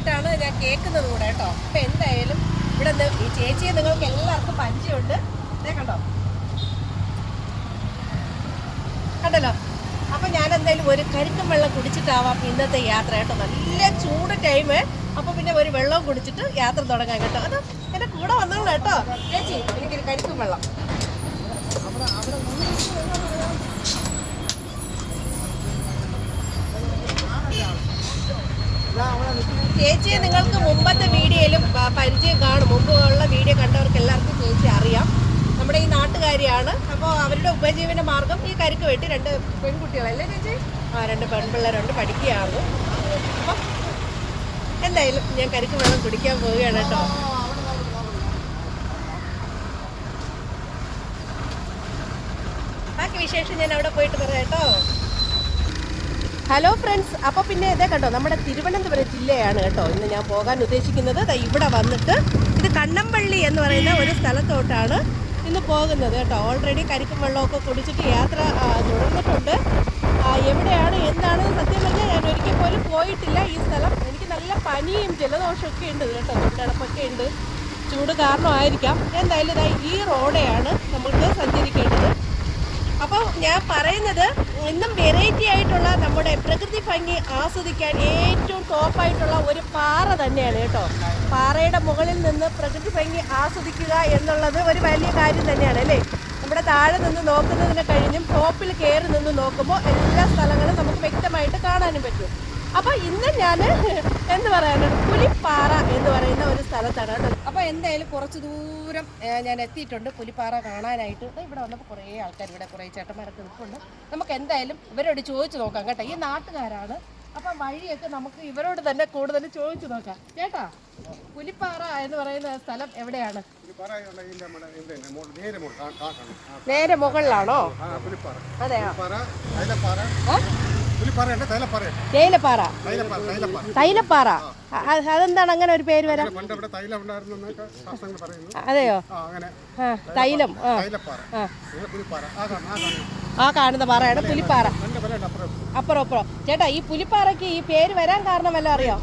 കേൾക്കുന്നത് കൂടെ കേട്ടോ. അപ്പൊ എന്തായാലും ഇവിടെ ഈ ചേച്ചിയെ നിങ്ങൾക്ക് എല്ലാവർക്കും പരിചയമുണ്ട്. കണ്ടോ? കണ്ടല്ലോ? അപ്പൊ ഞാൻ എന്തായാലും ഒരു കരിക്കും വെള്ളം കുടിച്ചിട്ടാവാം ഇന്നത്തെ യാത്ര കേട്ടോ. നല്ല ചൂട് ടൈം അപ്പൊ പിന്നെ ഒരു വെള്ളം കുടിച്ചിട്ട് യാത്ര തുടങ്ങാൻ കേട്ടോ. അത് എന്റെ കൂടെ വന്നോളൂ കേട്ടോ. ചേച്ചി എനിക്കൊരു കരിക്കും വെള്ളം. ചേച്ചിയെ നിങ്ങൾക്ക് മുമ്പത്തെ വീഡിയോയിലും പരിചയം കാണും. മുമ്പുള്ള വീഡിയോ കണ്ടവർക്ക് എല്ലാവർക്കും ചേച്ചി അറിയാം. നമ്മുടെ ഈ നാട്ടുകാരിയാണ്. അപ്പോൾ അവരുടെ ഉപജീവന മാർഗം ഈ കരിക്ക് വെട്ടി രണ്ട് പെൺകുട്ടികളല്ലേ ചേച്ചി? ആ രണ്ട് പെൺപിള്ളേരുണ്ട് പഠിക്കുകയാണ് അപ്പം എന്തായാലും ഞാൻ കരിക്ക് വെള്ളം കുടിക്കാൻ പോവുകയാണ് കേട്ടോ. ബാക്കി വിശേഷം ഞാൻ അവിടെ പോയിട്ട് പറയാം കേട്ടോ. ഹലോ ഫ്രണ്ട്സ് അപ്പോൾ പിന്നെ ഇതേ കേട്ടോ നമ്മുടെ തിരുവനന്തപുരം ജില്ലയാണ് കേട്ടോ ഇന്ന് ഞാൻ പോകാൻ ഉദ്ദേശിക്കുന്നത്. ഇവിടെ വന്നിട്ട് ഇത് കണ്ണമ്പള്ളി എന്ന് പറയുന്ന ഒരു സ്ഥലത്തോട്ടാണ് ഇന്ന് പോകുന്നത് കേട്ടോ. ഓൾറെഡി കരിക്കും വെള്ളമൊക്കെ കുടിച്ചിട്ട് യാത്ര തുടർന്നിട്ടുണ്ട്. എവിടെയാണ് എന്താണ്? സത്യം പറഞ്ഞാൽ ഞാൻ ഒരിക്കൽ പോലും പോയിട്ടില്ല ഈ സ്ഥലം. എനിക്ക് നല്ല പനിയും ജലദോഷമൊക്കെ ഉണ്ട് കേട്ടോ. തൊണ്ടടപ്പൊക്കെ ഉണ്ട്. ചൂട് കാരണമായിരിക്കാം. എന്തായാലും ഇതായി ഈ റോഡെയാണ് നമുക്ക് സഞ്ചരിക്കേണ്ടത്. അപ്പോൾ ഞാൻ പറയുന്നത് ഇന്നും വെറൈറ്റി ആയിട്ടുള്ള നമ്മുടെ പ്രകൃതി ഭംഗി ആസ്വദിക്കാൻ ഏറ്റവും ടോപ്പായിട്ടുള്ള ഒരു പാറ തന്നെയാണ് കേട്ടോ. പാറയുടെ മുകളിൽ നിന്ന് പ്രകൃതി ഭംഗി ആസ്വദിക്കുക എന്നുള്ളത് ഒരു വലിയ കാര്യം തന്നെയാണ് അല്ലേ? നമ്മുടെ താഴെ നിന്ന് നോക്കുന്നതിനെ കഴിഞ്ഞും ടോപ്പിൽ കയറി നിന്ന് നോക്കുമ്പോൾ എല്ലാ സ്ഥലങ്ങളും നമുക്ക് വ്യക്തമായിട്ട് കാണാനും പറ്റും. അപ്പോൾ ഇന്ന് ഞാൻ എന്ത് പറയാനാണ്? പുലിപ്പാറ എന്ന് പറയുന്ന ഒരു സ്ഥലത്താണ് കേട്ടോ. അപ്പോൾ എന്തായാലും കുറച്ച് ദൂരം ഞാൻ എത്തിയിട്ടുണ്ട്. പുലിപ്പാറ കാണാനായിട്ട്. ഇവിടെ വന്നപ്പോൾ കുറേ ആൾക്കാർ ഇവിടെ കുറേ ചേട്ടന്മാരൊക്കെ നിൽക്കുന്നുണ്ട് നമുക്ക് എന്തായാലും ഇവരോട് ചോദിച്ചു നോക്കാം കേട്ടോ. ഈ നാട്ടുകാരാണ്. അപ്പം വഴിയൊക്കെ നമുക്ക് ഇവരോട് തന്നെ കൂടുതൽ ചോദിച്ചു നോക്കാം. ചേട്ടാ പുലിപ്പാറ എന്ന് പറയുന്ന സ്ഥലം എവിടെയാണ്? നേരെ മുകളിലാണോ? അതെയോ? തേയിലപ്പാറ തൈലപ്പാറ അതെന്താണ് അങ്ങനെ ഒരു പേര് വരാം അതെയോ? തൈലം ആ. കാണുന്ന പാറയാണ് പുലിപ്പാറ. അപ്പുറം അപ്പുറം. ചേട്ടാ ഈ പുലിപ്പാറയ്ക്ക് ഈ പേര് വരാൻ കാരണം വല്ല അറിയോ?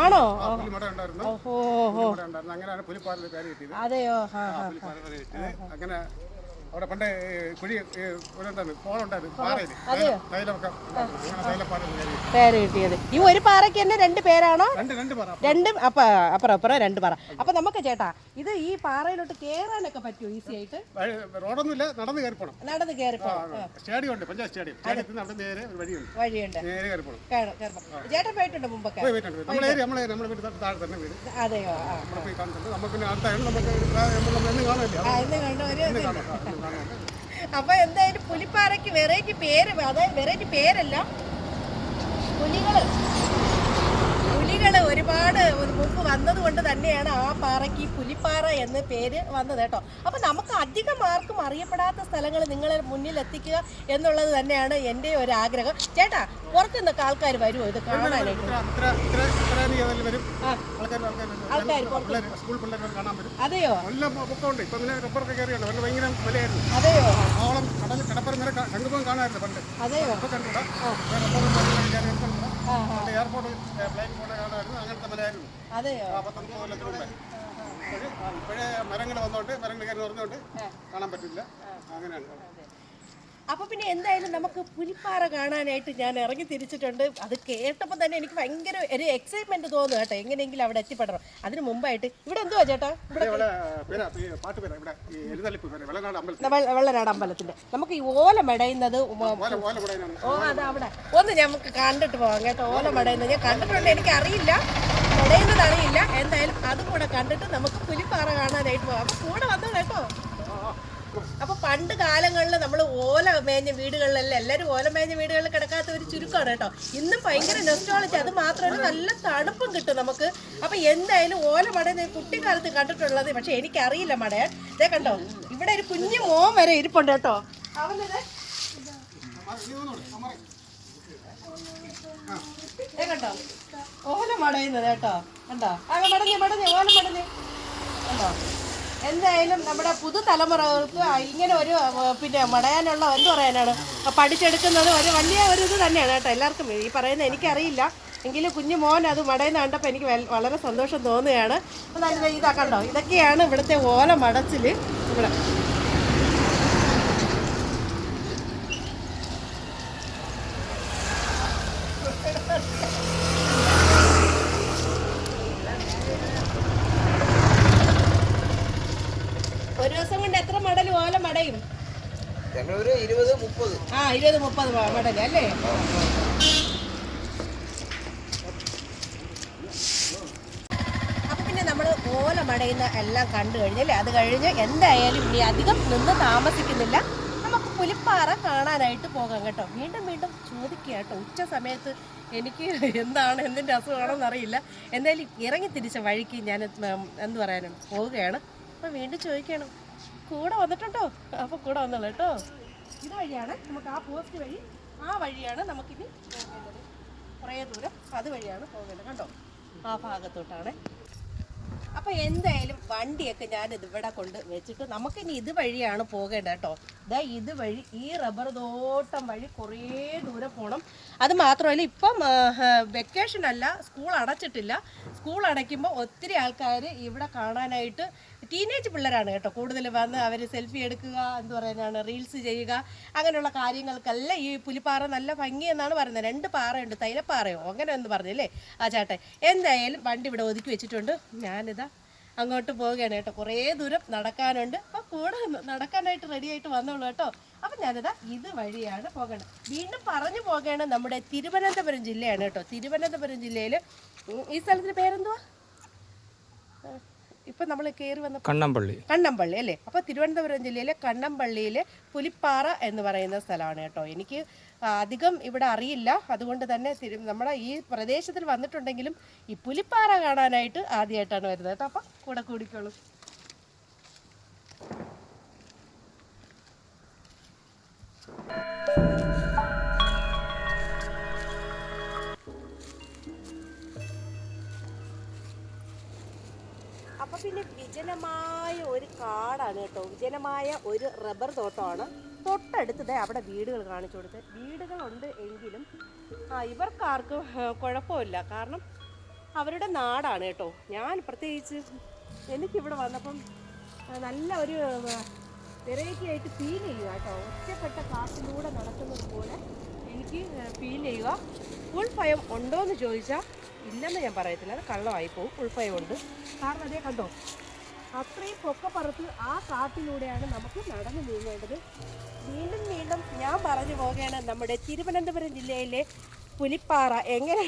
ആണോ? ഓഹോ അതെയോ? അങ്ങനെ അവിടെ പണ്ട് കുഴി പേര് കിട്ടിയത്. ഈ ഒരു പാറയ്ക്ക് തന്നെ രണ്ട് പേരാണോ? രണ്ട് രണ്ട് പറ. രണ്ടും അപ്പ അപ്പുറം അപ്പുറം രണ്ട് പാറ. അപ്പൊ നമുക്ക് ചേട്ടാ ഇത് ഈ പാറയിലോട്ട് കേറാനൊക്കെ പറ്റുമോ ഈസി ആയിട്ട്? റോഡൊന്നുമില്ല നടന്ന് കയറി പോണം. നടന്ന് കയറിപ്പോ സ്റ്റേഡിയം ഉണ്ട് പഞ്ചായത്ത് സ്റ്റേഡിയം. സ്റ്റേഡിയത്തിൽ നിന്ന് അവിടെ നേരെ ഒരു വഴിയുണ്ട്. വഴിയുണ്ട്. നേരെ കയറി പോകണം. ചേട്ടൻ പോയിട്ടുണ്ട് മുമ്പൊക്കെ? പോയി വീട്ടുണ്ട് നമ്മളെ ഏരിയ നമ്മളെ നമ്മുടെ വീട് താഴെ തന്നെ വീട്. അതെയോ? നമുക്ക് പിന്നെ നമുക്ക് ഒരു അപ്പൊ എന്തായാലും പുലിപ്പാറയ്ക്ക് വെറൈറ്റി പേര് അതായത് വെറൈറ്റി പേരല്ല. പുലികൾ ഒരുപാട് മുമ്പ് വന്നത് കൊണ്ട് തന്നെയാണ് ആ പാറയ്ക്ക് ഈ പുലിപ്പാറ എന്ന പേര് വന്നത് കേട്ടോ. അപ്പം നമുക്ക് അധികം ആർക്കും അറിയപ്പെടാത്ത സ്ഥലങ്ങൾ നിങ്ങളെ മുന്നിൽ എത്തിക്കുക എന്നുള്ളത് തന്നെയാണ് എന്റെ ഒരു ആഗ്രഹം. ചേട്ടാ പുറത്തു നിന്നൊക്കെ ആൾക്കാർ വരുമോ ഇത് കാണാനായിട്ട്. അതെയോ? അതെയോ? അതെയോ? പണ്ട് എയർപോർട്ട് ഫ്ലൈറ്റ് പോലെ കാണാമായിരുന്നു. അങ്ങനത്തെ മലയായിരുന്നു അതെയോ? പത്തൊമ്പത് ഇപ്പോഴേ മരങ്ങൾ വന്നോണ്ട് മരങ്ങൾ കയറി നിറഞ്ഞോണ്ട് കാണാൻ പറ്റില്ല. അങ്ങനെയാണ്. അപ്പൊ പിന്നെ എന്തായാലും നമുക്ക് പുലിപ്പാറ കാണാനായിട്ട് ഞാൻ ഇറങ്ങി തിരിച്ചിട്ടുണ്ട്. അത് കേട്ടപ്പോൾ തന്നെ എനിക്ക് ഭയങ്കര ഒരു എക്സൈറ്റ്മെന്റ് തോന്നുന്നു കേട്ടോ. എങ്ങനെയെങ്കിലും അവിടെ എത്തിപ്പെടണം. അതിന് മുമ്പായിട്ട് ഇവിടെ എന്തുവാ ചേട്ടാ? ഇവിടെ വെള്ളനാട് അമ്പലത്തിന്റെ. നമുക്ക് ഈ ഓല മെടയുന്നത് ഓ അത് അവിടെ. ഒന്ന് നമുക്ക് കണ്ടിട്ട് പോവാം കേട്ടോ. ഓല മെടയുന്നത് ഞാൻ കണ്ടിട്ടുണ്ട് എനിക്ക് അറിയില്ല. മെടയുന്നത് അറിയില്ല എന്തായാലും അതും കൂടെ കണ്ടിട്ട് നമുക്ക് പുലിപ്പാറ കാണാനായിട്ട് പോവാം. കൂടെ വന്നു കേട്ടോ. അപ്പൊ പണ്ട് കാലങ്ങളിൽ നമ്മൾ ഓല മേഞ്ഞ വീടുകളിലല്ല എല്ലാവരും ഓല മേഞ്ഞ വീടുകളിൽ കിടക്കാത്ത ഒരു ചുരുക്കമാണ് കേട്ടോ. ഇന്നും ഭയങ്കര നെസ്റ്റോളജി അത് മാത്രമല്ല നല്ല തണുപ്പും കിട്ടും നമുക്ക്. അപ്പൊ എന്തായാലും ഓല മട കുട്ടിക്കാലത്ത് കണ്ടിട്ടുള്ളത് പക്ഷെ എനിക്കറിയില്ല മട. ഇതേ കണ്ടോ ഇവിടെ ഒരു കുഞ്ഞു മോൻ വരെ ഇരിപ്പുണ്ട് കേട്ടോ. ഓല മടയുന്നത് കേട്ടോ. കണ്ടോ? ആ മടഞ്ഞ് മടഞ്ഞ് ഓല മടഞ്ഞ്. കണ്ടോ? എന്തായാലും നമ്മുടെ പുതുതലമുറകൾക്ക് ഇങ്ങനെ ഒരു പിന്നെ മടയാനുള്ള എന്ത് പറയാനാണ്? പഠിച്ചെടുക്കുന്നത് ഒരു വലിയ ഒരു ഇത് തന്നെയാണ് കേട്ടോ എല്ലാവർക്കും. ഈ പറയുന്നത് എനിക്കറിയില്ല. എങ്കിലും കുഞ്ഞു മോൻ അത് മടയുന്ന കണ്ടപ്പോൾ എനിക്ക് വളരെ സന്തോഷം തോന്നുകയാണ്. അതായത് ഇതാ കണ്ടോ? ഇതൊക്കെയാണ് ഇവിടുത്തെ ഓല മടച്ചിൽ ഇവിടെ. ഒരു ദിവസം കൊണ്ട് എത്ര മടൽ ഓല മടയും ഞങ്ങളൊരു ഇരുപത് മുപ്പത്. ആ ഇരുപത് മുപ്പത് മടൽ അല്ലേ? നമ്മൾ ഓല മടയുന്ന എല്ലാം കണ്ടു കഴിഞ്ഞല്ലേ അത് കഴിഞ്ഞ് എന്തായാലും ഇനി അധികം നിന്ന് താമസിക്കുന്നില്ല. നമുക്ക് പുലിപ്പാറ കാണാനായിട്ട് പോകാം കേട്ടോ. വീണ്ടും വീണ്ടും ചോദിക്കുക കേട്ടോ. ഉച്ച സമയത്ത് എനിക്ക് എന്താണ് എന്തിന്റെ അസുഖമാണെന്ന് അറിയില്ല എന്തായാലും ഇറങ്ങി തിരിച്ച വഴിക്ക് ഞാൻ എന്ത് പറയാനും പോവുകയാണ്. അപ്പം വീണ്ടും ചോദിക്കണം. കൂടെ വന്നിട്ടുണ്ടോ? അപ്പോൾ കൂടെ വന്നോളൂ കേട്ടോ. ഇത് വഴിയാണ് നമുക്ക് ആ പോസ്റ്റ് വഴി ആ വഴിയാണ് നമുക്കിനി പോകേണ്ടത്. കുറേ ദൂരം അത് അതുവഴിയാണ് പോകേണ്ടത്. കണ്ടോ? ആ ഭാഗത്തോട്ടാണ്. അപ്പൊ എന്തായാലും വണ്ടിയൊക്കെ ഞാൻ ഇതിവിടെ കൊണ്ട് വെച്ചിട്ട് നമുക്കിനി ഇത് വഴിയാണ് പോകേണ്ടത് കേട്ടോ. ഇതാ ഇത് വഴി ഈ റബ്ബർ തോട്ടം വഴി കുറേ ദൂരം പോകണം അത് മാത്രമല്ല ഇപ്പം വെക്കേഷൻ അല്ല സ്കൂൾ അടച്ചിട്ടില്ല. സ്കൂൾ അടയ്ക്കുമ്പോൾ ഒത്തിരി ആൾക്കാർ ഇവിടെ കാണാനായിട്ട് ടീനേജ് പിള്ളേരാണ് കേട്ടോ. കൂടുതൽ വന്ന് അവർ സെൽഫി എടുക്കുക എന്ന് പറയാനാണ് റീൽസ് ചെയ്യുക അങ്ങനെയുള്ള കാര്യങ്ങൾക്കല്ല ഈ പുലിപ്പാറ നല്ല ഭംഗി എന്നാണ് പറയുന്നത്. രണ്ട് പാറയുണ്ട് തൈലപ്പാറയോ? അങ്ങനെ എന്ന് പറഞ്ഞല്ലേ ആ ചേട്ടൻ. എന്തായാലും വണ്ടി ഇവിടെ ഒതുക്കി വെച്ചിട്ടുണ്ട്. ഞാനിതാ അങ്ങോട്ട് പോവുകയാണ് കേട്ടോ. കുറേ ദൂരം നടക്കാനുണ്ട്. അപ്പോൾ കൂടെ നടക്കാനായിട്ട് റെഡി ആയിട്ട് വന്നോളൂ കേട്ടോ. അപ്പം ഞാനിതാ ഇത് വഴിയാണ് പോകേണ്ടത് വീണ്ടും പറഞ്ഞു പോകേണ്ടത് നമ്മുടെ തിരുവനന്തപുരം ജില്ലയാണ് കേട്ടോ. തിരുവനന്തപുരം ജില്ലയിൽ ഈ സ്ഥലത്തിന്റെ പേരെന്തുവാ? ഇപ്പം നമ്മൾ കയറി വന്ന കണ്ണമ്പള്ളി. കണ്ണമ്പള്ളി അല്ലേ? അപ്പോൾ തിരുവനന്തപുരം ജില്ലയിലെ കണ്ണമ്പള്ളിയിലെ പുലിപ്പാറ എന്ന് പറയുന്ന സ്ഥലമാണ് കേട്ടോ. എനിക്ക് അധികം ഇവിടെ അറിയില്ല. അതുകൊണ്ട് തന്നെ നമ്മുടെ ഈ പ്രദേശത്തിൽ വന്നിട്ടുണ്ടെങ്കിലും ഈ പുലിപ്പാറ കാണാനായിട്ട് ആദ്യമായിട്ടാണ് വരുന്നത് കേട്ടോ. അപ്പം കൂടെ കൂടിക്കോളൂ. അപ്പൊ വിജനമായ ഒരു കാടാണ് കേട്ടോ. വിജനമായ ഒരു റബ്ബർ തോട്ടമാണ്. തൊട്ടടുത്ത് ദേ അവിടെ വീടുകൾ കാണിച്ചു കൊടുത്ത്. വീടുകളുണ്ട് എങ്കിലും ആ ഇവർക്കാർക്കും കുഴപ്പമില്ല. കാരണം അവരുടെ നാടാണ് കേട്ടോ. ഞാൻ പ്രത്യേകിച്ച് എനിക്കിവിടെ വന്നപ്പം നല്ല ഒരു വെറൈറ്റി ആയിട്ട് ഫീൽ ചെയ്യുക കേട്ടോ. ഒറ്റപ്പെട്ട കാട്ടിലൂടെ നടക്കുന്നത് പോലെ എനിക്ക് ഫീൽ ചെയ്യുക. ഉൾഭയം ഉണ്ടോ എന്ന് ചോദിച്ചാൽ ഇല്ലെന്ന് ഞാൻ പറയത്തില്ല. അത് കള്ളമായി പോകും ഉൾഭയമുണ്ട്. കാരണം അതേ കണ്ടോ അത്രയും പൊക്കപ്പുറത്ത് ആ കാട്ടിലൂടെയാണ് നമുക്ക് നടന്നു നീങ്ങേണ്ടത്. വീണ്ടും വീണ്ടും ഞാൻ പറഞ്ഞു പോകുകയാണ് നമ്മുടെ തിരുവനന്തപുരം ജില്ലയിലെ പുലിപ്പാറ. എങ്ങനെ?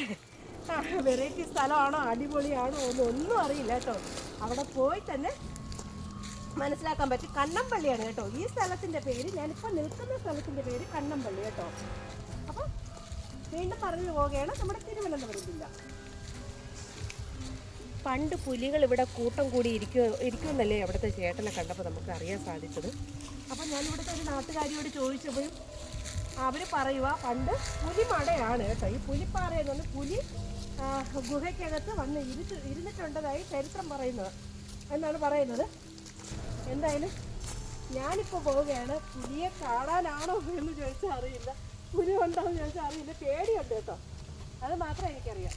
വെറൈറ്റി സ്ഥലമാണോ? അടിപൊളിയാണോ? ഒന്നും ഒന്നും അറിയില്ല കേട്ടോ. അവിടെ പോയി തന്നെ മനസ്സിലാക്കാൻ പറ്റും. കണ്ണമ്പള്ളിയാണ് കേട്ടോ. ഈ സ്ഥലത്തിന്റെ പേര് ഞാനിപ്പോൾ നിൽക്കുന്ന സ്ഥലത്തിന്റെ പേര് കണ്ണമ്പള്ളി കേട്ടോ. അപ്പം വീണ്ടും പറഞ്ഞു പോവുകയാണ് നമ്മുടെ തിരുവനന്തപുരം ജില്ല. പണ്ട് പുലികൾ ഇവിടെ കൂട്ടം കൂടി ഇരിക്കുക ഇരിക്കുമെന്നല്ലേ അവിടുത്തെ ചേട്ടനെ കണ്ടപ്പോൾ നമുക്ക് അറിയാൻ സാധിച്ചത്. അപ്പോൾ ഞാൻ ഇവിടുത്തെ ഒരു നാട്ടുകാരിയോട് ചോദിച്ചപ്പോഴും അവർ പറയുക പണ്ട് പുലിമടയാണ് കേട്ടോ. ഈ പുലിപ്പാറ എന്ന് പറഞ്ഞാൽ പുലി ഗുഹയ്ക്കകത്ത് വന്ന് ഇരിച്ച് ഇരുന്നിട്ടുണ്ടതായി ചരിത്രം പറയുന്നത് എന്നാണ് പറയുന്നത്. എന്തായാലും ഞാനിപ്പോൾ പോവുകയാണ്. പുലിയെ കാണാനാണോ എന്ന് ചോദിച്ചാൽ അറിയില്ല. പുലി ഉണ്ടോ എന്ന് ചോദിച്ചാൽ അറിയില്ല. പേടിയുണ്ട് കേട്ടോ. അത് മാത്രമേ എനിക്കറിയാം.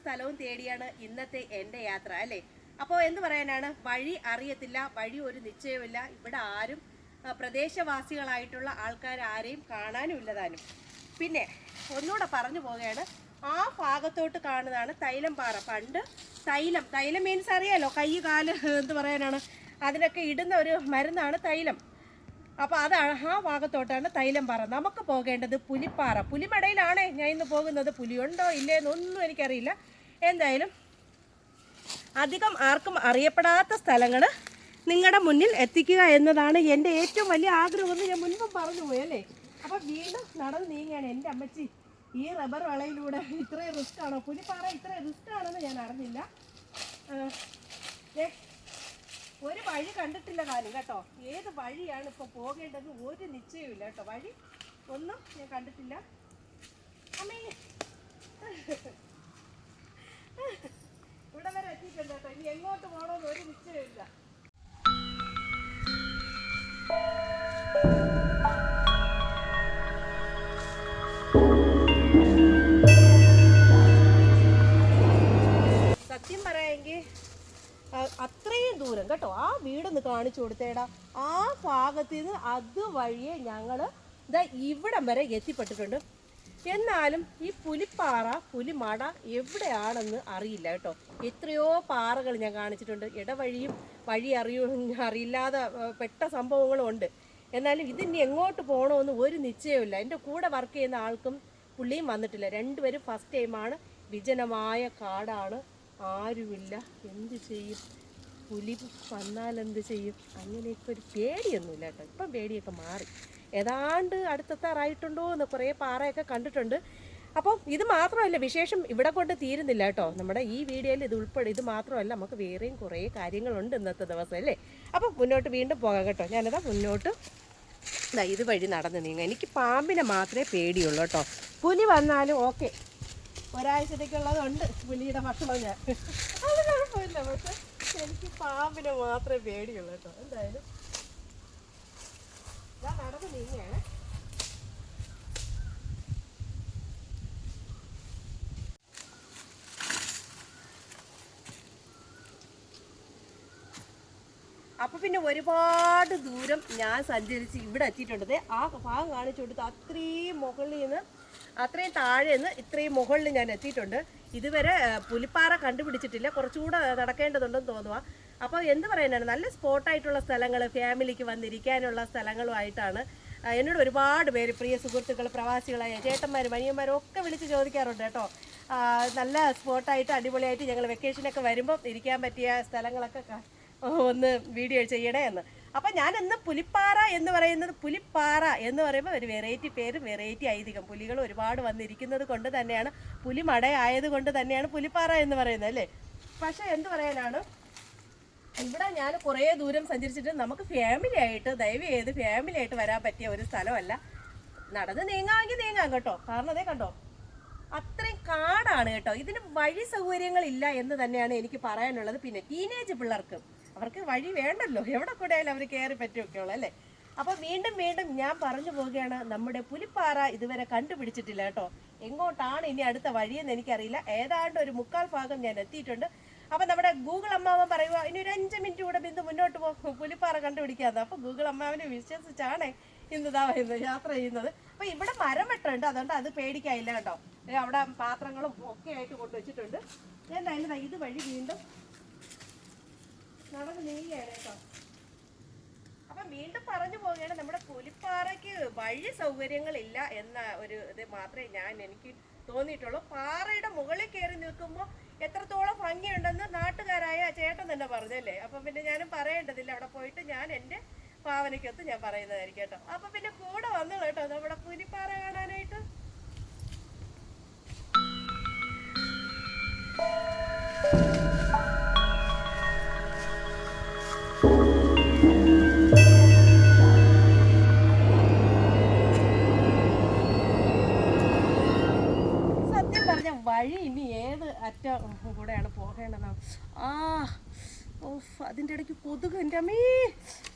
സ്ഥലവും തേടിയാണ് ഇന്നത്തെ എന്റെ യാത്ര അല്ലേ? അപ്പോൾ എന്ത് പറയാനാണ്? വഴി അറിയത്തില്ല വഴി ഒരു നിശ്ചയമില്ല ഇവിടെ ആരും പ്രദേശവാസികളായിട്ടുള്ള ആൾക്കാർ ആരെയും കാണാനും ഇല്ലതാനും. പിന്നെ ഒന്നുകൂടെ പറഞ്ഞു പോവുകയാണ്. ആ ഭാഗത്തോട്ട് കാണുന്നതാണ് തൈലം പാറ പണ്ട് തൈലം തൈലം മീൻസ് അറിയാലോ? കൈ കാൽ എന്ത് പറയാനാണ്? അതിനൊക്കെ ഇടുന്ന ഒരു മരുന്നാണ് തൈലം. അപ്പോൾ അതാണ് ആ ഭാഗത്തോട്ടാണ് തൈലം പാറ. നമുക്ക് പോകേണ്ടത് പുലിപ്പാറ. പുലിമടയിലാണേ ഞാൻ ഇന്ന് പോകുന്നത്. പുലിയുണ്ടോ ഇല്ലേ എന്നൊന്നും എനിക്കറിയില്ല. എന്തായാലും അധികം ആർക്കും അറിയപ്പെടാത്ത സ്ഥലങ്ങൾ നിങ്ങളുടെ മുന്നിൽ എത്തിക്കുക എന്നതാണ് എന്റെ ഏറ്റവും വലിയ ആഗ്രഹം എന്ന് ഞാൻ മുൻപും പറഞ്ഞു പോയല്ലേ അല്ലേ? അപ്പൊ വീണ്ടും നടന്ന് നീങ്ങുകയാണ് എന്റെ അമ്മച്ചി. ഈ റബ്ബർ വളയിലൂടെ ഇത്രയും റിസ്ക് ആണോ? പുലിപ്പാറ ഇത്രയും റിസ്ക് ആണെന്ന് ഞാൻ അറിഞ്ഞില്ല. ഒരു വഴി കണ്ടിട്ടില്ല താനും കേട്ടോ. ഏത് വഴിയാണ് ഇപ്പോൾ പോകേണ്ടത് ഒരു നിശ്ചയമില്ല കേട്ടോ. വഴി ഒന്നും ഞാൻ കണ്ടിട്ടില്ല. കാണിച്ചു കൊടുത്തേടാ. ആ ഭാഗത്തു നിന്ന് അതുവഴിയെ ഞങ്ങൾ ഇതാ ഇവിടം വരെ എത്തിപ്പെട്ടിട്ടുണ്ട്. എന്നാലും ഈ പുലിപ്പാറ പുലിമട എവിടെയാണെന്ന് അറിയില്ല കേട്ടോ. എത്രയോ പാറകൾ ഞാൻ കാണിച്ചിട്ടുണ്ട്. ഇടവഴിയും വഴി അറിയൂ അറിയില്ലാതെ പെട്ട സംഭവങ്ങളും ഉണ്ട്. എന്നാലും ഇതിനി എങ്ങോട്ട് പോകണമെന്ന് ഒരു നിശ്ചയമില്ല എന്റെ കൂടെ വർക്ക് ചെയ്യുന്ന ആൾക്കും പുള്ളിയും വന്നിട്ടില്ല. രണ്ടുപേരും ഫസ്റ്റ് ടൈമാണ് വിജനമായ കാടാണ്. ആരുമില്ല. എന്ത് ചെയ്യും? പുലി വന്നാൽ എന്ത് ചെയ്യും? അങ്ങനെയൊക്കെ ഒരു പേടിയൊന്നുമില്ല കേട്ടോ. ഇപ്പം പേടിയൊക്കെ മാറി. ഏതാണ്ട് അടുത്തെത്താറായിട്ടുണ്ടോ എന്ന് കുറേ പാറയൊക്കെ കണ്ടിട്ടുണ്ട്. അപ്പം ഇത് മാത്രമല്ല വിശേഷം ഇവിടെ കൊണ്ട് തീരുന്നില്ല കേട്ടോ. നമ്മുടെ ഈ വീഡിയോയിൽ ഇത് ഉൾപ്പെടെ ഇത് മാത്രമല്ല നമുക്ക് വേറെയും കുറേ കാര്യങ്ങളുണ്ട് ഇന്നത്തെ ദിവസം അല്ലേ? അപ്പം മുന്നോട്ട് വീണ്ടും പോകാം കേട്ടോ. ഞാനതാ മുന്നോട്ട് ഇത് വഴി നടന്ന് നീങ്ങാം എനിക്ക് പാമ്പിനെ മാത്രമേ പേടിയുള്ളൂ കേട്ടോ. പുലി വന്നാലും ഓക്കെ. ഒരാഴ്ചത്തേക്കുള്ളതുണ്ട് പുലിയുടെ ഭക്ഷണം ഞാൻ. അത് കുഴപ്പമില്ല പക്ഷെ എനിക്ക് പാമ്പിനെ മാത്രമേ പേടിയുള്ളൂ കേട്ടോ. എന്തായാലും ഞാൻ നടന്ന് നീങ്ങുകയാണ്. അപ്പൊ പിന്നെ ഒരുപാട് ദൂരം ഞാൻ സഞ്ചരിച്ച് ഇവിടെ എത്തിയിട്ടുണ്ട്. ദേ ആ ഭാഗം കാണിച്ചു കൊടുത്ത് അത്രയും മുകളിൽ നിന്ന് അത്രയും താഴെ നിന്ന് ഇത്രയും മുകളിൽ ഞാൻ എത്തിയിട്ടുണ്ട്. ഇതുവരെ പുലിപ്പാറ കണ്ടുപിടിച്ചിട്ടില്ല. കുറച്ചുകൂടെ നടക്കേണ്ടതുണ്ടെന്ന് തോന്നുക അപ്പോൾ എന്ത് പറയാനാണ്? നല്ല സ്പോട്ടായിട്ടുള്ള സ്ഥലങ്ങൾ ഫാമിലിക്ക് വന്നിരിക്കാനുള്ള സ്ഥലങ്ങളുമായിട്ടാണ് എന്നോട് ഒരുപാട് പേര് പ്രിയ സുഹൃത്തുക്കൾ പ്രവാസികളായ ചേട്ടന്മാരും മനിയന്മാരും ഒക്കെ വിളിച്ച് ചോദിക്കാറുണ്ട് കേട്ടോ. നല്ല സ്പോട്ടായിട്ട് അടിപൊളിയായിട്ട് ഞങ്ങൾ വെക്കേഷനൊക്കെ വരുമ്പോൾ ഇരിക്കാൻ പറ്റിയ സ്ഥലങ്ങളൊക്കെ ഒന്ന് വീഡിയോ ചെയ്യണേ എന്ന്. അപ്പം ഞാൻ ഇന്ന് പുലിപ്പാറ എന്ന് പറയുന്നത് പുലിപ്പാറ എന്ന് പറയുമ്പോൾ ഒരു വെറൈറ്റി പേര് വെറൈറ്റി ഐതിഹ്യം പുലികൾ ഒരുപാട് വന്നിരിക്കുന്നത് കൊണ്ട് തന്നെയാണ് പുലിമട ആയതുകൊണ്ട് തന്നെയാണ് പുലിപ്പാറ എന്ന് പറയുന്നത് അല്ലേ? പക്ഷേ എന്ത് പറയാനാണ്? ഇവിടെ ഞാൻ കുറേ ദൂരം സഞ്ചരിച്ചിട്ട് നമുക്ക് ഫാമിലി ആയിട്ട് ദയവ് ചെയ്ത് ഫാമിലി ആയിട്ട് വരാൻ പറ്റിയ ഒരു സ്ഥലമല്ല. നടന്ന് നീങ്ങാമെങ്കിൽ നീങ്ങാം കേട്ടോ. കാരണം അതേ കണ്ടോ? അത്രയും കാടാണ് കേട്ടോ. ഇതിന് വഴി സൗകര്യങ്ങളില്ല എന്ന് തന്നെയാണ് എനിക്ക് പറയാനുള്ളത്. പിന്നെ ടീനേജ് പിള്ളേർക്ക്. അവർക്ക് വഴി വേണ്ടല്ലോ. എവിടെ കൂടെ ആയാലും അവർ കയറി പറ്റുമൊക്കെയുള്ളൂ അല്ലേ? അപ്പോൾ വീണ്ടും വീണ്ടും ഞാൻ പറഞ്ഞു പോവുകയാണ് നമ്മുടെ പുലിപ്പാറ ഇതുവരെ കണ്ടുപിടിച്ചിട്ടില്ല കേട്ടോ. എങ്ങോട്ടാണ് ഇനി അടുത്ത വഴിയെന്ന് എനിക്കറിയില്ല. ഏതാണ്ട് ഒരു മുക്കാൽ ഭാഗം ഞാൻ എത്തിയിട്ടുണ്ട്. അപ്പൊ നമ്മുടെ ഗൂഗിൾ അമ്മാവൻ പറയുക ഇനി ഒരു അഞ്ച് മിനിറ്റ് കൂടെ ബിന്ദു മുന്നോട്ട് പോകും പുലിപ്പാറ കണ്ടുപിടിക്കാതെ. അപ്പോൾ ഗൂഗിൾ അമ്മാവനെ വിശ്വസിച്ചാണ് ഇന്ന് ഇതാ വരുന്നത് യാത്ര ചെയ്യുന്നത്. അപ്പൊ ഇവിടെ മരം വെട്ടുണ്ട് അതുകൊണ്ട് അത് പേടിക്കാനില്ല കേട്ടോ. അവിടെ പാത്രങ്ങളും ഒക്കെ ആയിട്ട് കൊണ്ടുവച്ചിട്ടുണ്ട്. എന്തായാലും ഇത് വഴി വീണ്ടും നടന്ന് നീങ്ങുകയാണ് കേട്ടോ. അപ്പൊ വീണ്ടും പറഞ്ഞു പോവുകയാണ് നമ്മുടെ പുലിപ്പാറയ്ക്ക് വഴി സൗകര്യങ്ങളില്ല എന്ന ഒരു ഇത് മാത്രമേ ഞാൻ എനിക്ക് തോന്നിയിട്ടുള്ളൂ. പാറയുടെ മുകളിൽ കയറി നിൽക്കുമ്പോൾ എത്രത്തോളം ഭംഗിയുണ്ടെന്ന് നാട്ടുകാരായ ചേട്ടൻ തന്നെ പറഞ്ഞല്ലേ? അപ്പൊ പിന്നെ ഞാനും പറയേണ്ടതില്ല. അവിടെ പോയിട്ട് ഞാൻ എന്റെ ഭാവനയ്ക്കൊത്ത് ഞാൻ പറയുന്നതായിരിക്കും കേട്ടോ. അപ്പൊ പിന്നെ കൂടെ വന്നു കേട്ടോ നമ്മുടെ പുലിപ്പാറ കാണാനായിട്ട്. വഴി ഇനി ഏത് അറ്റ കൂടെയാണ് പോകേണ്ടത്? ആ ഓഫ് അതിന്റെ ഇടയ്ക്ക് കൊതുക് എന്റെ അമ്മീ.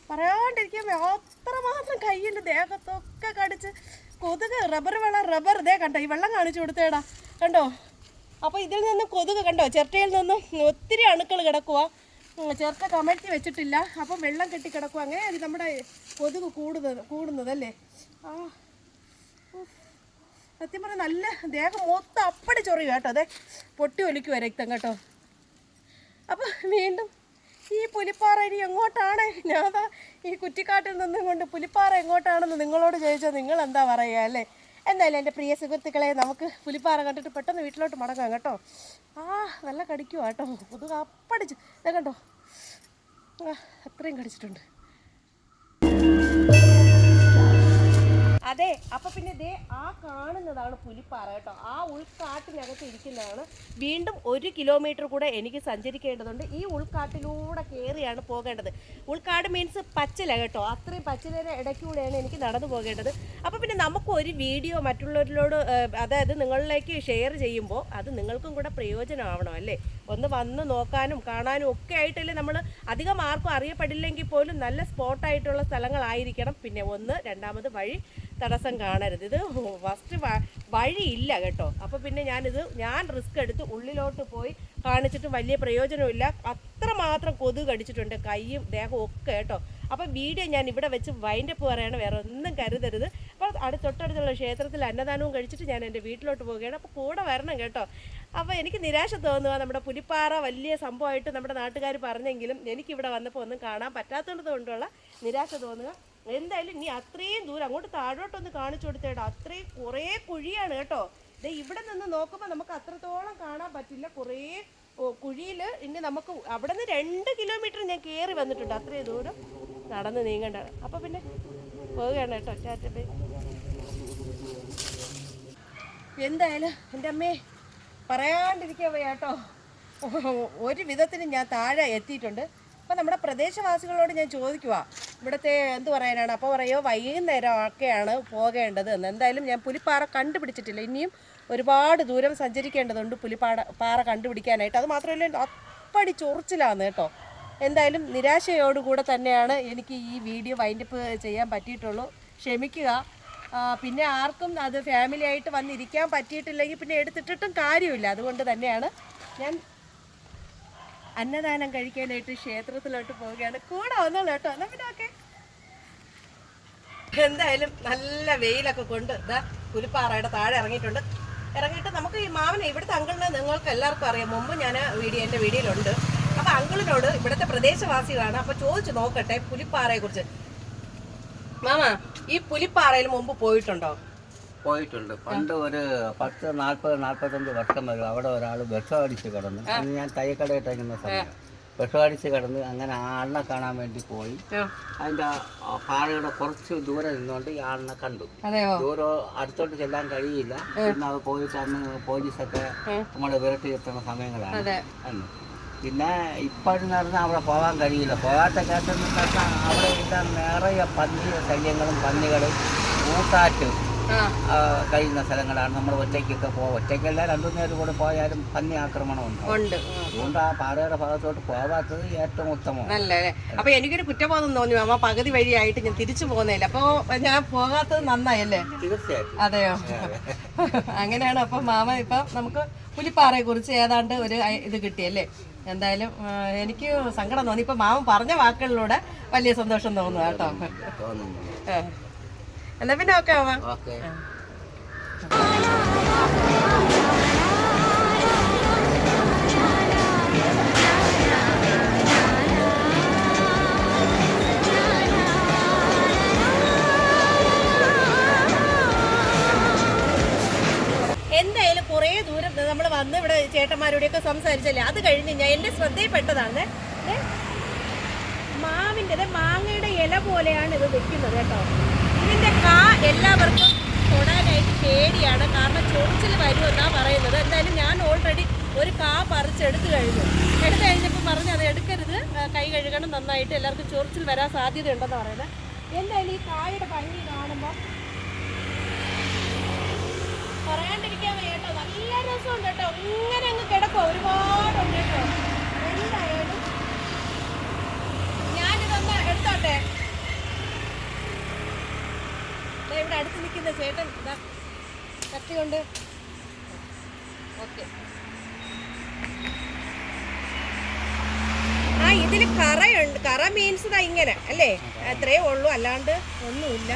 പറയാണ്ടിരിക്കാൻ അത്രമാത്രം കയ്യിന്റെ ദേഹത്തൊക്കെ കടിച്ച് കൊതുക് റബ്ബർ വെള്ളം റബ്ബർ. ഇതേ കണ്ടോ ഈ വെള്ളം കാണിച്ചു കൊടുത്തേടാ. കണ്ടോ? അപ്പോൾ ഇതിൽ നിന്നും കൊതുക് കണ്ടോ? ചിരട്ടയിൽ നിന്നും ഒത്തിരി അണുക്കൾ കിടക്കുക ചിരട്ട കമഴ്ത്തി വെച്ചിട്ടില്ല. അപ്പം വെള്ളം കെട്ടി കിടക്കുക അങ്ങനെയാണ് നമ്മുടെ കൊതുക് കൂടുന്നത് കൂടുന്നതല്ലേ? ആ. സത്യം പറഞ്ഞാൽ നല്ല ദേഹം മൊത്തം അപ്പടി ചൊറിയും കേട്ടോ. അതെ പൊട്ടി ഒലിക്കുവാ രക്തം കേട്ടോ. അപ്പോൾ വീണ്ടും ഈ പുലിപ്പാറ ഇനി എങ്ങോട്ടാണ്? ഞാൻ ഈ കുറ്റിക്കാട്ടിൽ നിന്നും കൊണ്ട് പുലിപ്പാറ എങ്ങോട്ടാണെന്ന് നിങ്ങളോട് ചോദിച്ചാൽ നിങ്ങൾ എന്താ പറയുക അല്ലേ? എന്തായാലും എന്റെ പ്രിയ സുഹൃത്തുക്കളെ നമുക്ക് പുലിപ്പാറ കണ്ടിട്ട് പെട്ടെന്ന് വീട്ടിലോട്ട് മടങ്ങാം കേട്ടോ. ആ നല്ല കടിക്കുവാട്ടോ കൊതുക് അപ്പടിച്ച് കണ്ടോ? ആ അത്രയും കടിച്ചിട്ടുണ്ട്. അതെ അപ്പൊ പിന്നെ ദേ ആ കാണുന്നതാണ് പുലിപ്പാറ കേട്ടോ. ആ ഉൾക്കാട്ടിനകത്ത് ഇരിക്കുന്നതാണ്. വീണ്ടും ഒരു കിലോമീറ്റർ കൂടെ എനിക്ക് സഞ്ചരിക്കേണ്ടതുണ്ട്. ഈ ഉൾക്കാട്ടിലൂടെ കയറിയാണ് പോകേണ്ടത്. ഉൾക്കാട് മീൻസ് പച്ചില കേട്ടോ. അത്രയും പച്ചിലയുടെ ഇടയ്ക്കൂടെയാണ് എനിക്ക് നടന്നു പോകേണ്ടത്. അപ്പോൾ പിന്നെ നമുക്ക് ഒരു വീഡിയോ മറ്റുള്ളവരിലോട് അതായത് നിങ്ങളിലേക്ക് ഷെയർ ചെയ്യുമ്പോൾ അത് നിങ്ങൾക്കും കൂടെ പ്രയോജനമാവണം അല്ലേ? ഒന്ന് വന്ന് നോക്കാനും കാണാനും ഒക്കെ ആയിട്ടല്ലേ നമ്മൾ അധികം ആർക്കും അറിയപ്പെടില്ലെങ്കിൽ പോലും നല്ല സ്പോട്ടായിട്ടുള്ള സ്ഥലങ്ങളായിരിക്കണം. പിന്നെ ഒന്ന് രണ്ടാമത് വഴി തടസ്സം കാണരുത്. ഇത് ഫസ്റ്റ് വഴിയില്ല കേട്ടോ. അപ്പോൾ പിന്നെ ഞാനിത് ഞാൻ റിസ്ക് എടുത്ത് ഉള്ളിലോട്ട് പോയി കാണിച്ചിട്ട് വലിയ പ്രയോജനമില്ല അത്രമാത്രം കൊതു കടിച്ചിട്ടുണ്ട് കൈയും ദേഹവും ഒക്കെ കേട്ടോ. അപ്പോൾ വീഡിയോ ഞാൻ ഇവിടെ വെച്ച് വൈൻഡപ്പ് പറയാണ് വേറെ ഒന്നും കരുതരുത്. അപ്പോൾ അടുത്ത് തൊട്ടടുത്തുള്ള ക്ഷേത്രത്തിൽ അന്നദാനവും കഴിച്ചിട്ട് ഞാൻ എന്റെ വീട്ടിലോട്ട് പോവുകയാണ്. അപ്പോൾ കൂടെ വരണം കേട്ടോ. അപ്പോൾ എനിക്ക് നിരാശ തോന്നുക നമ്മുടെ പുലിപ്പാറ വലിയ സംഭവമായിട്ട് നമ്മുടെ നാട്ടുകാർ പറഞ്ഞെങ്കിലും എനിക്കിവിടെ വന്നപ്പോൾ ഒന്നും കാണാൻ പറ്റാത്തത് കൊണ്ടുള്ള നിരാശ തോന്നുക. എന്തായാലും നീ അത്രയും ദൂരം അങ്ങോട്ട് താഴോട്ടൊന്ന് കാണിച്ചു കൊടുത്തേടാ. അത്രയും കുറേ കുഴിയാണ് കേട്ടോ. ദേ ഇവിടെ നിന്ന് നോക്കുമ്പോൾ നമുക്ക് അത്രത്തോളം കാണാൻ പറ്റില്ല. കുറേ കുഴിയിൽ ഇനി നമുക്ക് അവിടെ നിന്ന് രണ്ട് കിലോമീറ്റർ ഞാൻ കയറി വന്നിട്ടുണ്ട്. അത്രയും ദൂരം നടന്ന് നീങ്ങണ്ട അപ്പോൾ പിന്നെ പോവുകയാണ് കേട്ടോ. ചാറ്റപ്പേ എന്തായാലും എന്റെ അമ്മേ പറയാണ്ടിരിക്കാൻ വയ്യ കേട്ടോ ഒരു വിധത്തിന് ഞാൻ താഴെ എത്തിയിട്ടുണ്ട്. അപ്പം നമ്മുടെ പ്രദേശവാസികളോട് ഞാൻ ചോദിക്കുക ഇവിടുത്തെ എന്ത് പറയാനാണ്? അപ്പോൾ പറയോ വൈകുന്നേരം ഒക്കെയാണ് പോകേണ്ടത് എന്ന്. എന്തായാലും ഞാൻ പുലിപ്പാറ കണ്ടുപിടിച്ചിട്ടില്ല. ഇനിയും ഒരുപാട് ദൂരം സഞ്ചരിക്കേണ്ടതുണ്ട് പുലിപ്പാട പാറ കണ്ടുപിടിക്കാനായിട്ട്. അത് മാത്രമല്ല അപ്പടി ചൊറിച്ചിലാന്ന് കേട്ടോ. എന്തായാലും നിരാശയോടുകൂടെ തന്നെയാണ് എനിക്ക് ഈ വീഡിയോ വൈൻഡപ്പ് ചെയ്യാൻ പറ്റിയിട്ടുള്ളൂ. ക്ഷമിക്കുക. പിന്നെ ആർക്കും അത് ഫാമിലി ആയിട്ട് വന്നിരിക്കാൻ പറ്റിയിട്ടില്ലെങ്കിൽ പിന്നെ എടുത്തിട്ടിട്ടും കാര്യമില്ല. അതുകൊണ്ട് തന്നെയാണ് ഞാൻ അന്നദാനം കഴിക്കാനായിട്ട് ക്ഷേത്രത്തിലോട്ട് പോവുകയാണ്. കൂടെ വന്നോളൂ കേട്ടോ. എന്നാ പിന്നെ ഓക്കെ. എന്തായാലും നല്ല വെയിലൊക്കെ കൊണ്ട് ഇതാ പുലിപ്പാറയുടെ താഴെ ഇറങ്ങിയിട്ടുണ്ട്. ഇറങ്ങിയിട്ട് നമുക്ക് ഈ മാമനെ ഇവിടുത്തെ അങ്കിളിനെ നിങ്ങൾക്ക് എല്ലാവർക്കും അറിയാം. മുമ്പ് ഞാൻ വീഡിയോ എന്റെ വീഡിയോയിലുണ്ട്. അപ്പോൾ അങ്കിളിനോട് ഇവിടുത്തെ പ്രദേശവാസികളാണ്. അപ്പോൾ ചോദിച്ചു നോക്കട്ടെ പുലിപ്പാറയെ കുറിച്ച് മാമ ഈ പുലിപ്പാറയിൽ മുമ്പ് പോയിട്ടുണ്ടോ? പോയിട്ടുണ്ട്. പണ്ട് ഒരു പത്ത് നാൽപ്പത് നാൽപ്പത്തഞ്ച് വർഷം വരും അവിടെ ഒരാൾ വിഷം അടിച്ച് കിടന്നു അന്ന് ഞാൻ തയ്യക്കടയിട്ടിരിക്കുന്ന സമയം. വിഷം അടിച്ച് കിടന്ന് അങ്ങനെ ആ ആളിനെ കാണാൻ വേണ്ടി പോയി. അതിന്റെ പാറയുടെ കുറച്ച് ദൂരെ നിന്നുകൊണ്ട് ഈ ആളിനെ കണ്ടു. ദൂരം അടുത്തോട്ട് ചെല്ലാൻ കഴിയില്ല. പിന്നെ അത് പോയിട്ട് അന്ന് പോലീസൊക്കെ നമ്മളെ വിരട്ടി എത്തുന്ന സമയങ്ങളാണ് അന്ന്. പിന്നെ ഇപ്പോഴെന്ന് പറഞ്ഞാൽ അവിടെ പോകാൻ കഴിയില്ല. പോകാത്ത കേട്ടെന്ന് പറഞ്ഞാൽ അവിടെ ഇല്ല നിറയെ പന്നി ശല്യങ്ങളും പന്നികളും മൂത്താറ്റ് കഴിയുന്ന സ്ഥലങ്ങളാണ്. നമ്മൾ ഒറ്റയ്ക്കൊക്കെ പോകാം ഒറ്റയ്ക്കല്ല രണ്ടു നേരം കൂടെ പോയാലും പന്നി ആക്രമണം ഉണ്ട്. അതുകൊണ്ട് ആ പാറയുടെ ഭാഗത്തോട്ട് പോകാത്തത് ഏറ്റവും ഉത്തമം നല്ലല്ലേ അപ്പൊ എനിക്കൊരു കുറ്റബോധം തോന്നി അമ്മ പകുതി വഴിയായിട്ട് ഞാൻ തിരിച്ചു പോകുന്നില്ല അപ്പൊ ഞാൻ പോകാത്തത് നന്നായി അല്ലേ തീർച്ചയായിട്ടും. അതെയോ? അങ്ങനെയാണ്. അപ്പൊ മാമ ഇപ്പൊ നമുക്ക് പുലിപ്പാറയെ കുറിച്ച് ഏതാണ്ട് ഒരു ഇത് കിട്ടിയല്ലേ? എന്തായാലും എനിക്ക് സങ്കടം തോന്നി. ഇപ്പൊ മാമൻ പറഞ്ഞ വാക്കുകളിലൂടെ വലിയ സന്തോഷം തോന്നുന്നു കേട്ടോ. എന്നാ പിന്നെ ഓക്കെ ഓക്കെ എന്തായാലും കുറേ ദൂരം നമ്മൾ വന്ന് ഇവിടെ ചേട്ടന്മാരോടെയൊക്കെ സംസാരിച്ചല്ലേ? അത് കഴിഞ്ഞ് ഞാൻ എന്റെ ശ്രദ്ധയിൽപ്പെട്ടതാണ്. മാവിന്റെ മാങ്ങയുടെ ഇല പോലെയാണ് ഇത് വെക്കുന്നത് കേട്ടോ ഇതിന്റെ കാ എല്ലാവർക്കും തൊടാനായിട്ട് പേടിയാണ്. കാരണം ചൊറിച്ചിൽ വരുമെന്നാണ് പറയുന്നത്. എന്തായാലും ഞാൻ ഓൾറെഡി ഒരു കാ പറിച്ചെടുത്ത് കഴിഞ്ഞു. എടുത്തു കഴിഞ്ഞപ്പോൾ പറഞ്ഞു അത് എടുക്കരുത്. കൈ കഴുകണം നന്നായിട്ട്. എല്ലാവർക്കും ചൊറിച്ചിൽ വരാൻ സാധ്യതയുണ്ടെന്ന് പറയുന്നത്. എന്തായാലും ഈ കായുടെ ഭംഗി കാണുമ്പോൾ പറയാണ്ടിരിക്കാൻ കേട്ടോ നല്ല രസമുണ്ട് കേട്ടോ. ഇങ്ങനെ അങ്ങ് കിടക്കും ഒരുപാടുണ്ട് കേട്ടോ. എന്തായാലും ഞാനിതൊന്ന് എടുത്തോട്ടെ? ഇവിടെ അടുത്ത് നിൽക്കുന്ന ചേട്ടൻ ഇതാ കത്തി ഓക്കെ. ആ ഇതിൽ കറയുണ്ട്. കറ മീൻസ് ഇതാ ഇങ്ങനെ അല്ലേ? അത്രേ ഉള്ളൂ അല്ലാണ്ട് ഒന്നുമില്ല.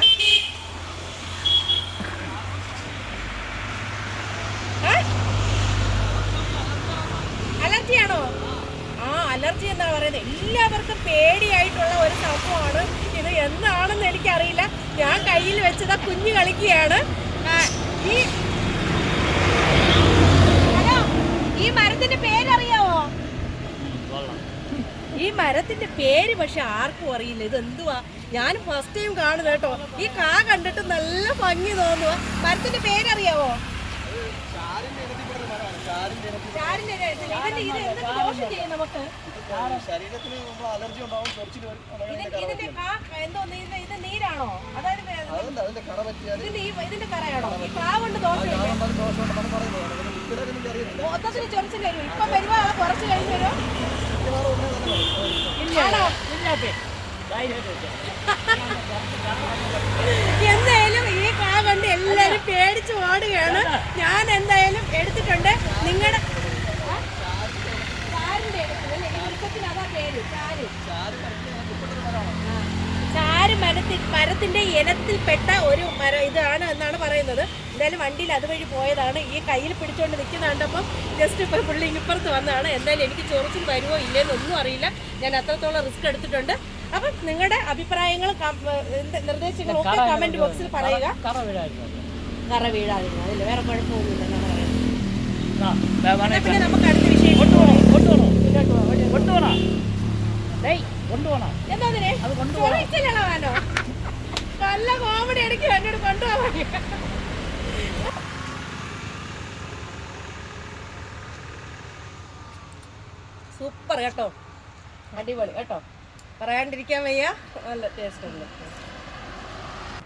അലർജിയാണോ? ആ അലർജി എന്നാ പറയുന്നത് എല്ലാവർക്കും പേടിയായിട്ടുള്ള ഒരു സംഭവമാണ് ഇത്. എന്താണെന്ന് എനിക്കറിയില്ല. ഞാൻ കയ്യിൽ വെച്ചതാ കുഞ്ഞു കളിക്കുകയാണ്. ഈ ഈ മരത്തിന്റെ പേരറിയാവോ? ഈ മരത്തിന്റെ പേര് പക്ഷെ ആർക്കും അറിയില്ല. ഇത് എന്തുവാ ഞാൻ ഫസ്റ്റ് ടൈം കാണുന്നത് കേട്ടോ. ഈ കാ കണ്ടിട്ട് നല്ല ഭംഗി തോന്നുക മരത്തിന്റെ പേരറിയാവോ ചാരിന്റെ ഇനത്തിൽ. ഇതിന്റെ ഇത് എന്തൊക്കെ ദോഷം ചെയ്യും നമുക്ക് ശരീരത്തിന് നമ്മൾ അലർജി ഉണ്ടാവും ചൊറിച്ചിൽ വരും ഇത് നീരാണോ? അതായത് അതിന്റെ കട പറ്റിയാൽ ഇതിന്റെ കറയാണോ? ദോഷം ചൊറിച്ചിൽ വരും. ഇപ്പൊ വരുമ്പോ കുറച്ച് കഴിഞ്ഞ് വരും. കണ്ട് എല്ലാരും പേടിച്ച് ഓടുകയാണ്. ഞാൻ എന്തായാലും എടുത്തിട്ടുണ്ട്. നിങ്ങളുടെ ചാര്. മരത്തിൽ മരത്തിന്റെ ഇനത്തിൽപ്പെട്ട ഒരു മരം ഇതാണ് എന്നാണ് പറയുന്നത്. എന്തായാലും വണ്ടിയിൽ അതുവഴി പോയതാണ്. ഈ കയ്യിൽ പിടിച്ചുകൊണ്ട് നിൽക്കുന്നുണ്ടപ്പം ജസ്റ്റ് ഇപ്പം പുള്ളി ഇപ്പുറത്ത് വന്നതാണ് എന്തായാലും എനിക്ക് ചൊറിച്ചിൽ വരുമോ ഇല്ലേന്നൊന്നും അറിയില്ല. ഞാൻ അത്രത്തോളം റിസ്ക് എടുത്തിട്ടുണ്ട്. അപ്പം നിങ്ങളുടെ അഭിപ്രായങ്ങൾ നിർദ്ദേശങ്ങൾ ഒക്കെ കമന്റ് ബോക്സിൽ പറയുക. കറ അതില്ല വേറെ കുഴപ്പമൊന്നുമില്ല എന്നാണ് പറയുന്നത്. പിന്നെ നമുക്ക് അടുത്ത വിഷയം എന്താ നല്ല കോമഡി അടിക്കും എന്നോട് കൊണ്ടുപോകാൻ സൂപ്പർ കേട്ടോ. അടിപൊളി കേട്ടോ. പറയാണ്ടിരിക്കാൻ വയ്യ. നല്ല ടേസ്റ്റ് ഉണ്ട്.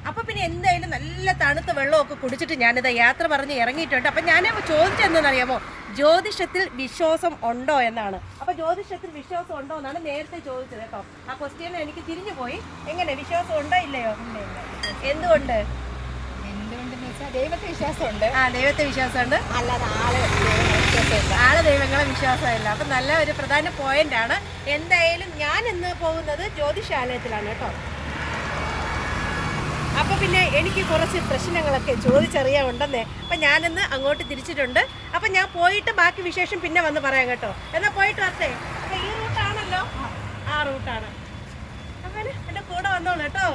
അപ്പൊ പിന്നെ എന്തായാലും നല്ല തണുത്ത വെള്ളമൊക്കെ കുടിച്ചിട്ട് ഞാനിത് യാത്ര പറഞ്ഞ് ഇറങ്ങിയിട്ടുണ്ട്. അപ്പൊ ഞാൻ ചോദിച്ചെന്തെന്നറിയാമോ ജ്യോതിഷത്തിൽ വിശ്വാസം ഉണ്ടോ എന്നാണ്. അപ്പൊ ജ്യോതിഷത്തിൽ വിശ്വാസം ഉണ്ടോ എന്നാണ് നേരത്തെ ചോദിച്ചത് കേട്ടോ. ആ ക്വസ്റ്റ്യൻ എനിക്ക് തിരിഞ്ഞു പോയി. എങ്ങനെ? വിശ്വാസം ഉണ്ടോ ഇല്ലയോ? എന്തുകൊണ്ട്? എന്തുകൊണ്ടെന്ന് വെച്ചാൽ ദൈവത്തെ വിശ്വാസം ഉണ്ട് ആ ദൈവത്തെ വിശ്വാസം ഉണ്ട് അല്ലാതെ ആൾ ആൾ ദൈവങ്ങളെ വിശ്വാസമില്ല. അപ്പൊ നല്ല ഒരു പ്രധാന പോയിന്റ് ആണ്. എന്തായാലും ഞാൻ ഇന്ന് പോകുന്നത് ജ്യോതിഷാലയത്തിലാണ് കേട്ടോ. അപ്പൊ പിന്നെ എനിക്ക് കുറച്ച് പ്രശ്നങ്ങളൊക്കെ ചോദിച്ചറിയാൻ ഉണ്ടെന്നേ അപ്പൊ ഞാനിന്ന് അങ്ങോട്ട് തിരിച്ചിട്ടുണ്ട്. അപ്പൊ ഞാൻ പോയിട്ട് ബാക്കി വിശേഷം പിന്നെ വന്ന് പറയാം കേട്ടോ. എന്നാ പോയിട്ട് വരട്ടെ? ഈ റൂട്ടാണല്ലോ ആ റൂട്ടാണ് അങ്ങനെ എന്റെ കൂടെ വന്നോളൂ കേട്ടോ.